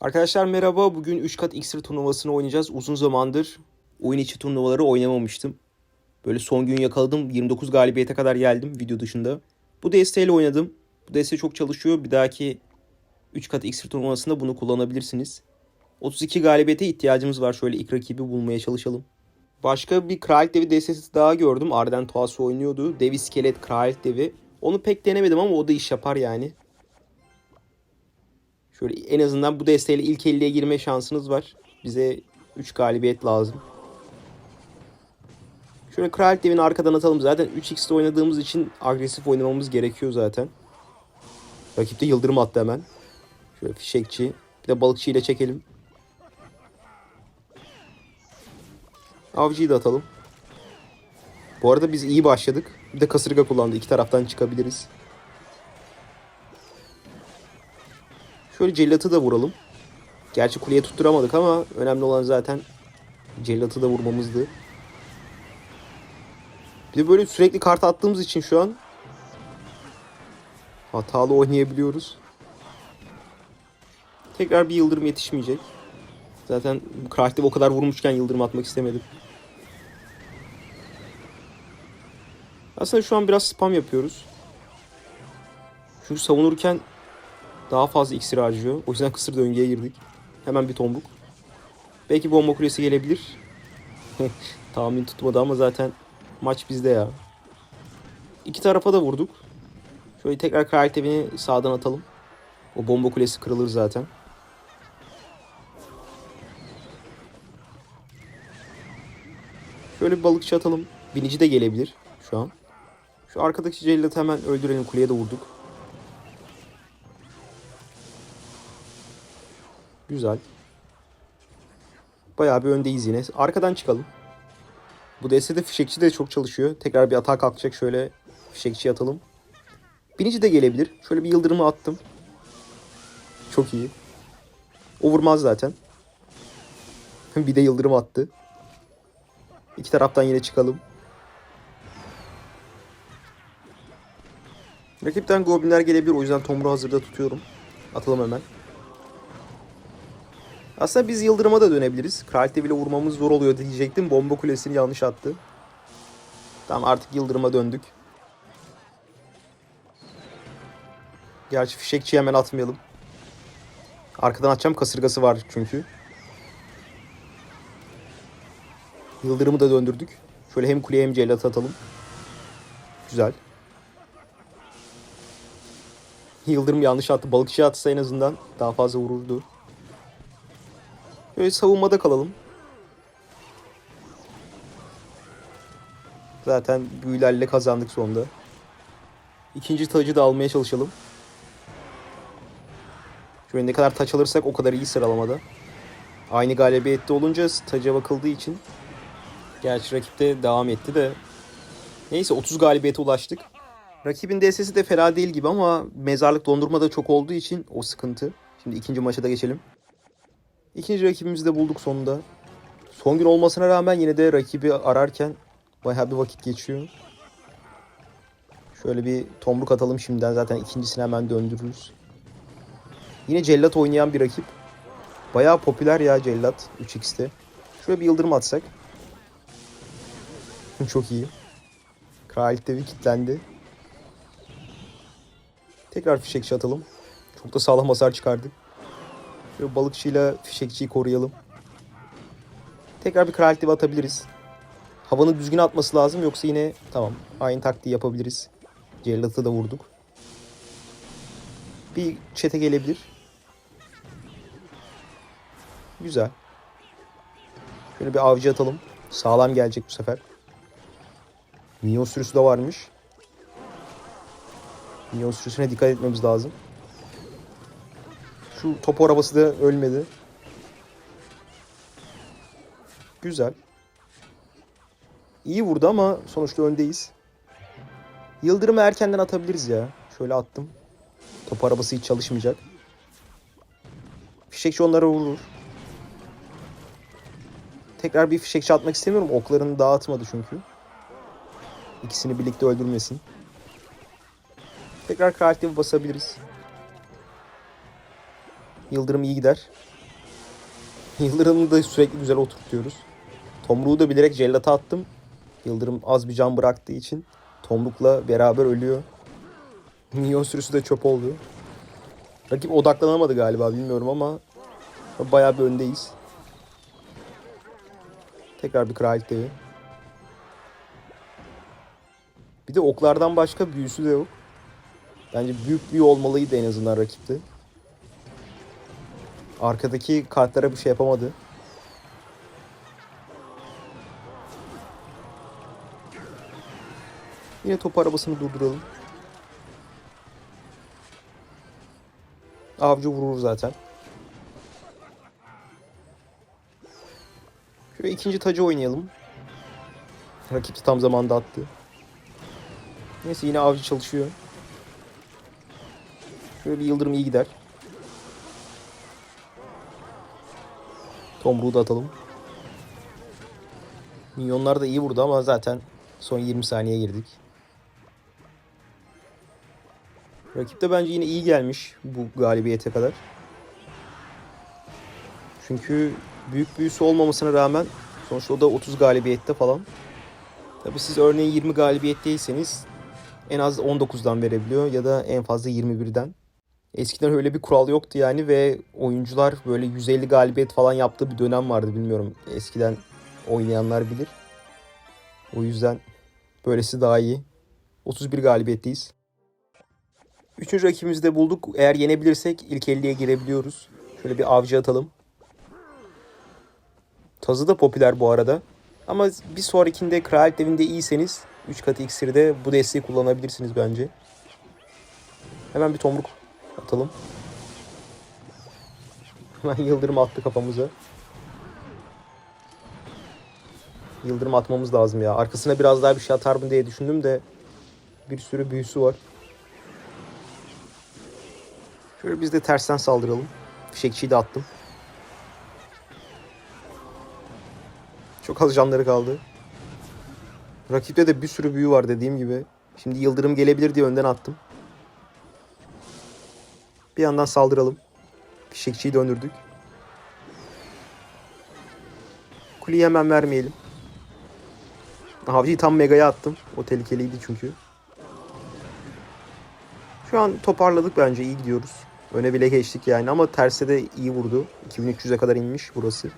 Arkadaşlar merhaba. Bugün 3 kat iksir turnuvasını oynayacağız. Uzun zamandır oyun içi turnuvaları oynamamıştım. Böyle son gün yakaladım. 29 galibiyete kadar geldim video dışında. Bu desteğiyle oynadım. Bu deste çok çalışıyor. Bir dahaki 3 kat iksir turnuvasında bunu kullanabilirsiniz. 32 galibiyete ihtiyacımız var. Şöyle ilk rakibi bulmaya çalışalım. Başka bir Kraliyet Devi destesi daha gördüm. Arden Toası oynuyordu. Dev İskelet Kraliyet Devi. Onu pek denemedim ama o da iş yapar yani. Şöyle en azından bu desteğiyle ilk 50'ye girme şansınız var. Bize 3 galibiyet lazım. Şöyle Kraliyet Devi'ni arkadan atalım. Zaten 3x'te oynadığımız için agresif oynamamız gerekiyor zaten. Rakip de yıldırım attı hemen. Şöyle fişekçi. Bir de balıkçı ile çekelim. Avcıyı da atalım. Bu arada biz iyi başladık. Bir de kasırga kullandı. İki taraftan çıkabiliriz. Şöyle cellatı da vuralım. Gerçi kuleye tutturamadık ama önemli olan zaten cellatı da vurmamızdı. Bir de böyle sürekli kart attığımız için şu an hatalı oynayabiliyoruz. Tekrar bir yıldırım yetişmeyecek. Zaten karakter o kadar vurmuşken yıldırım atmak istemedim. Aslında şu an biraz spam yapıyoruz. Çünkü savunurken daha fazla iksir harcıyor. O yüzden kısır döngüye girdik. Hemen bir tombuk. Belki bomba kulesi gelebilir. Tahmin tutmadı ama zaten maç bizde ya. İki tarafa da vurduk. Şöyle tekrar karakterini sağdan atalım. O bomba kulesi kırılır zaten. Şöyle bir balıkçı atalım. Binici de gelebilir şu an. Şu arkadaki cellatı hemen öldürelim. Kuleye de vurduk. Güzel. Bayağı bir öndeyiz yine. Arkadan çıkalım. Bu destede fişekçi de çok çalışıyor. Tekrar bir atağa kalkacak. Şöyle fişekçi atalım. Binici de gelebilir. Şöyle bir yıldırımı attım. Çok iyi. O vurmaz zaten. Bir de yıldırım attı. İki taraftan yine çıkalım. Rakipten goblinler gelebilir. O yüzden Tomru hazırda tutuyorum. Atalım hemen. Aslında biz Yıldırım'a da dönebiliriz. Kraliyet bile vurmamız zor oluyor diyecektim. Bomba kulesini yanlış attı. Tamam artık Yıldırım'a döndük. Gerçi fişekçi hemen atmayalım. Arkadan atacağım kasırgası var çünkü. Yıldırım'ı da döndürdük. Şöyle hem kuleye hem cellat atalım. Güzel. Yıldırım yanlış attı. Balıkçı atsa en azından daha fazla vururdu. Böyle savunmada kalalım. Zaten büyülerle kazandık sonunda. İkinci tacı da almaya çalışalım. Şöyle ne kadar taç alırsak o kadar iyi sıralamada. Aynı galibiyette olunca taca bakıldığı için. Gerçi rakip de devam etti de. Neyse 30 galibiyete ulaştık. Rakibin DS'si de fena değil gibi ama mezarlık dondurma da çok olduğu için o sıkıntı. Şimdi ikinci maça da geçelim. İkinci rakibimizi de bulduk sonunda. Son gün olmasına rağmen yine de rakibi ararken bayağı bir vakit geçiyor. Şöyle bir tomruk atalım şimdiden zaten ikincisini hemen döndürürüz. Yine cellat oynayan bir rakip. Bayağı popüler ya cellat 3x'te. Şöyle bir yıldırım atsak. Çok iyi. Kraliyet devi kilitlendi. Tekrar fişekçi atalım. Çok da sağlam hasar çıkardık. Şöyle balıkçıyla fişekçiyi koruyalım. Tekrar bir kraliyet devi atabiliriz. Havanı düzgün atması lazım yoksa yine tamam aynı taktiği yapabiliriz. Cellat'ı da vurduk. Bir çete gelebilir. Güzel. Şöyle bir avcı atalım. Sağlam gelecek bu sefer. Minyon sürüsü de varmış. Minyon sürüsüne dikkat etmemiz lazım. Şu topu arabası da ölmedi. Güzel. İyi vurdu ama sonuçta öndeyiz. Yıldırımı erkenden atabiliriz ya. Şöyle attım. Top arabası hiç çalışmayacak. Fişekçi onlara vurur. Tekrar bir fişekçi atmak istemiyorum. Oklarını dağıtmadı çünkü. İkisini birlikte öldürmesin. Tekrar karakter basabiliriz. Yıldırım iyi gider. Yıldırım'ı da sürekli güzel oturtuyoruz. Tomruğu da bilerek cellata attım. Yıldırım az bir can bıraktığı için Tomruk'la beraber ölüyor. Minyon sürüsü de çöp oldu. Rakip odaklanamadı galiba bilmiyorum ama bayağı bir öndeyiz. Tekrar bir kraliyet devi. Bir de oklardan başka büyüsü de yok. Bence büyük büyü olmalıydı en azından rakipte. Arkadaki kartlara bir şey yapamadı. Yine top arabasını durduralım. Avcı vurur zaten. Şöyle ikinci tacı oynayalım. Rakip tam zamanda attı. Neyse yine avcı çalışıyor. Şöyle bir yıldırım iyi gider. Tomruğu da atalım. Minyonlar da iyi vurdu ama zaten son 20 saniye girdik. Rakip de bence yine iyi gelmiş bu galibiyete kadar. Çünkü büyük büyüsü olmamasına rağmen sonuçta o da 30 galibiyette falan. Tabi siz örneğin 20 galibiyetteyseniz en az 19'dan verebiliyor ya da en fazla 21'den. Eskiden öyle bir kural yoktu yani ve oyuncular böyle 150 galibiyet falan yaptığı bir dönem vardı bilmiyorum. Eskiden oynayanlar bilir. O yüzden böylesi daha iyi. 31 galibiyetteyiz. Üçüncü rakibimizi de bulduk. Eğer yenebilirsek ilk 50'ye girebiliyoruz. Şöyle bir avcı atalım. Tazı da popüler bu arada. Ama bir sonrakinde Kraliyet Devi'nde iyiyseniz 3 katı iksirde bu desteği kullanabilirsiniz bence. Hemen bir tomruk atalım. Hemen yıldırım attı kafamıza. Yıldırım atmamız lazım ya. Arkasına biraz daha bir şey atar mı diye düşündüm de bir sürü büyüsü var. Şöyle biz de tersten saldıralım. Fişekçiyi de attım. Çok az canları kaldı. Rakipte de bir sürü büyü var dediğim gibi. Şimdi yıldırım gelebilir diye önden attım. Bir yandan saldıralım. Fişekçiyi döndürdük. Kuleyi hemen vermeyelim. Avcıyı tam megaya attım. O tehlikeliydi çünkü. Şu an toparladık bence iyi gidiyoruz. Öne bile geçtik yani ama terse de iyi vurdu. 2300'e kadar inmiş burası.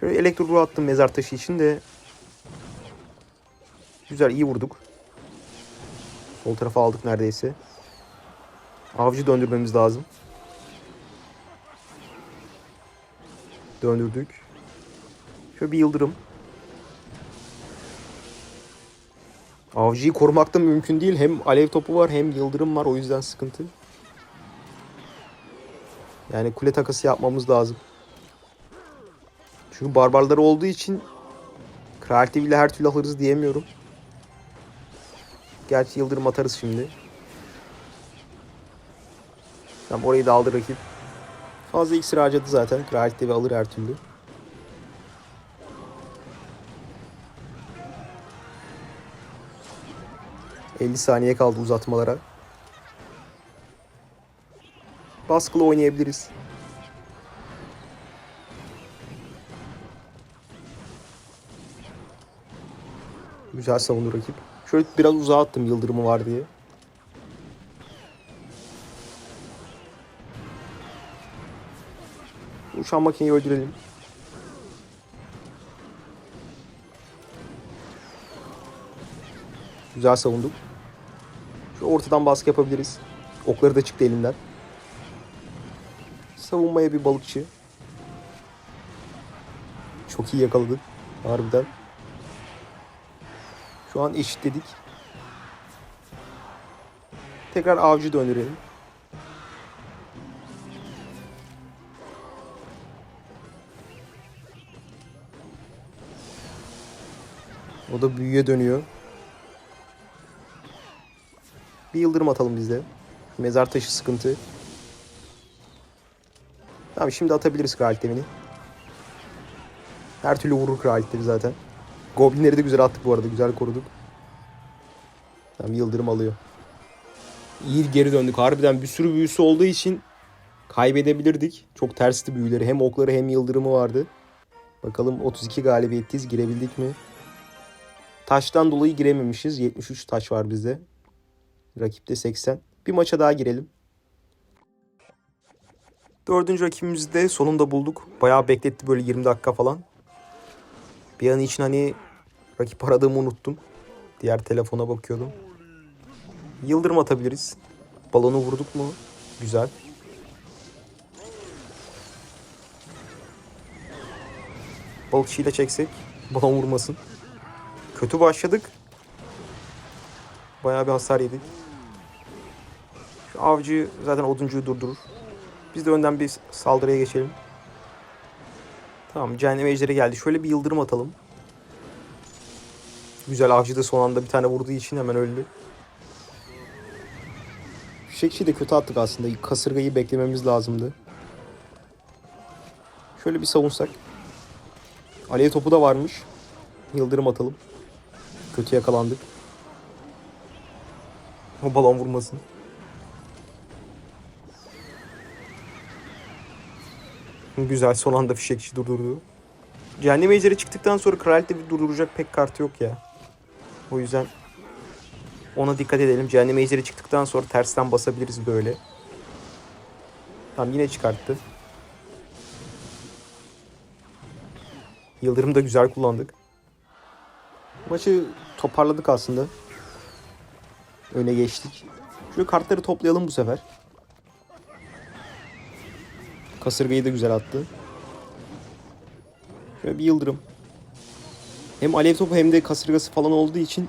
Şöyle elektro attım mezar taşı için de güzel iyi vurduk. Sol tarafa aldık neredeyse. Avcı döndürmemiz lazım. Döndürdük. Şöyle bir yıldırım. Avcıyı korumak da mümkün değil. Hem alev topu var hem yıldırım var. O yüzden sıkıntı. Yani kule takası yapmamız lazım. Çünkü barbarları olduğu için Kraliyet ile her türlü alırız diyemiyorum. Gerçi yıldırım atarız şimdi. Tamam orayı da aldı rakip. Fazla iksir harcadı zaten. Kraliyet alır her türlü. ...50 saniye kaldı uzatmalara. Baskılı oynayabiliriz. Güzel savundu rakip. Şöyle biraz uzağa attım yıldırımı var diye. Uçan makineyi öldürelim. Güzel savunduk. Şu ortadan baskı yapabiliriz. Okları da çıktı elinden. Savunmaya bir balıkçı. Çok iyi yakaladık. Harbiden. Şu an eşitledik. Tekrar avcı döndürelim. O da büyüye dönüyor. Bir yıldırım atalım biz de. Mezar taşı sıkıntı. Tamam şimdi atabiliriz kraliyet devini. Her türlü vurur kraliyetleri zaten. Goblinleri de güzel attık bu arada. Güzel koruduk. Tamam Yıldırım alıyor. İyi geri döndük. Harbiden bir sürü büyüsü olduğu için kaybedebilirdik. Çok tersti büyüleri. Hem okları hem yıldırımı vardı. Bakalım 32 galibiyetteyiz. Girebildik mi? Taştan dolayı girememişiz. 73 taş var bizde. Rakipte 80. Bir maça daha girelim. Dördüncü rakibimizi de sonunda bulduk. Bayağı bekletti böyle 20 dakika falan. Bir an için hani rakip aradığımı unuttum. Diğer telefona bakıyordum. Yıldırım atabiliriz. Balonu vurduk mu? Güzel. Balıkçıyla çeksek balon vurmasın. Kötü başladık. Bayağı bir hasar yedik. Şu avcı zaten oduncuyu durdurur. Biz de önden bir saldırıya geçelim. Tamam cehennem ejderi geldi. Şöyle bir yıldırım atalım. Güzel avcı da son anda bir tane vurduğu için hemen öldü. Fişekçiyi de kötü attık aslında. Kasırgayı beklememiz lazımdı. Şöyle bir savunsak. Alev topu da varmış. Yıldırım atalım. Kötü yakalandık. O balon vurmasın. Güzel son anda fişekçi durdurdu. Cehennem ejderi çıktıktan sonra kraliyette bir durduracak pek kartı yok ya. O yüzden ona dikkat edelim. Cehennem ejderi çıktıktan sonra tersten basabiliriz böyle. Tamam yine çıkarttı. Yıldırım da güzel kullandık. Maçı toparladık aslında. Öne geçtik. Şu kartları toplayalım bu sefer. Kasırgayı da güzel attı. Şöyle bir yıldırım. Hem alev topu hem de kasırgası falan olduğu için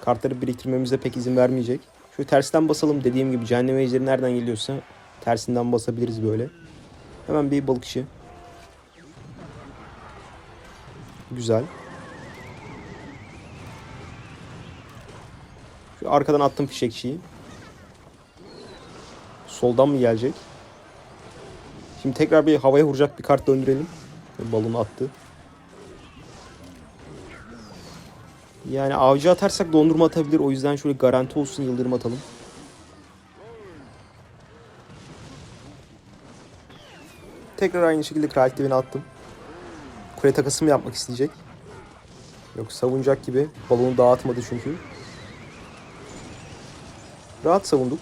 kartları biriktirmemize pek izin vermeyecek. Şöyle tersten basalım dediğim gibi cehennem ejderi nereden geliyorsa tersinden basabiliriz böyle. Hemen bir balıkçı. Güzel. Şu arkadan attım fişekçiyi. Soldan mı gelecek? Şimdi tekrar bir havaya vuracak bir kart döndürelim. Balonu attı. Yani avcı atarsak dondurma atabilir. O yüzden şöyle garanti olsun yıldırım atalım. Tekrar aynı şekilde kraliçe attım. Kule takası mı yapmak isteyecek? Yok savunacak gibi. Balonu dağıtmadı çünkü. Rahat savunduk.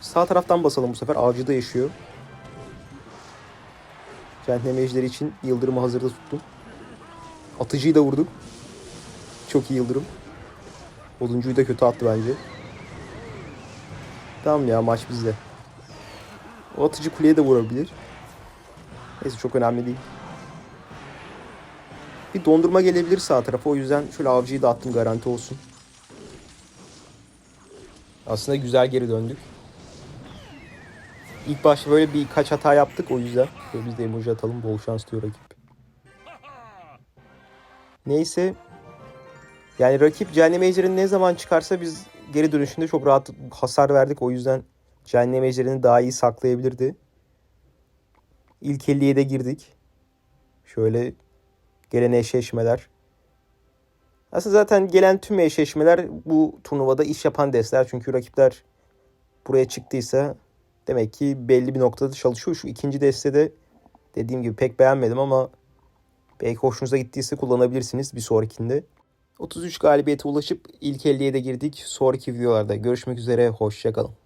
Sağ taraftan basalım bu sefer. Avcı da yaşıyor. Cehennem ejderi için yıldırımı hazırda tuttum. Atıcıyı da vurduk. Çok iyi yıldırım. Oduncuyu da kötü attı bence. Tamam ya maç bizde. O atıcı kuleye de vurabilir. Neyse çok önemli değil. Bir dondurma gelebilir sağ tarafa. O yüzden şöyle avcıyı da attım garanti olsun. Aslında güzel geri döndük. İlk başta böyle birkaç hata yaptık o yüzden. Şöyle biz de emoji atalım. Bol şans diyor rakip. Neyse. Yani rakip Cehennem Ejder'in ne zaman çıkarsa biz geri dönüşünde çok rahat hasar verdik. O yüzden Cehennem Ejder'ini daha iyi saklayabilirdi. İlk 50'ye de girdik. Şöyle gelen eşleşmeler. Aslında zaten gelen tüm eşleşmeler bu turnuvada iş yapan destler. Çünkü rakipler buraya çıktıysa demek ki belli bir noktada çalışıyor. Şu ikinci destede dediğim gibi pek beğenmedim ama belki hoşunuza gittiyse kullanabilirsiniz bir sonrakinde. 33 galibiyete ulaşıp ilk 50'ye de girdik. Sonraki videolarda görüşmek üzere. Hoşçakalın.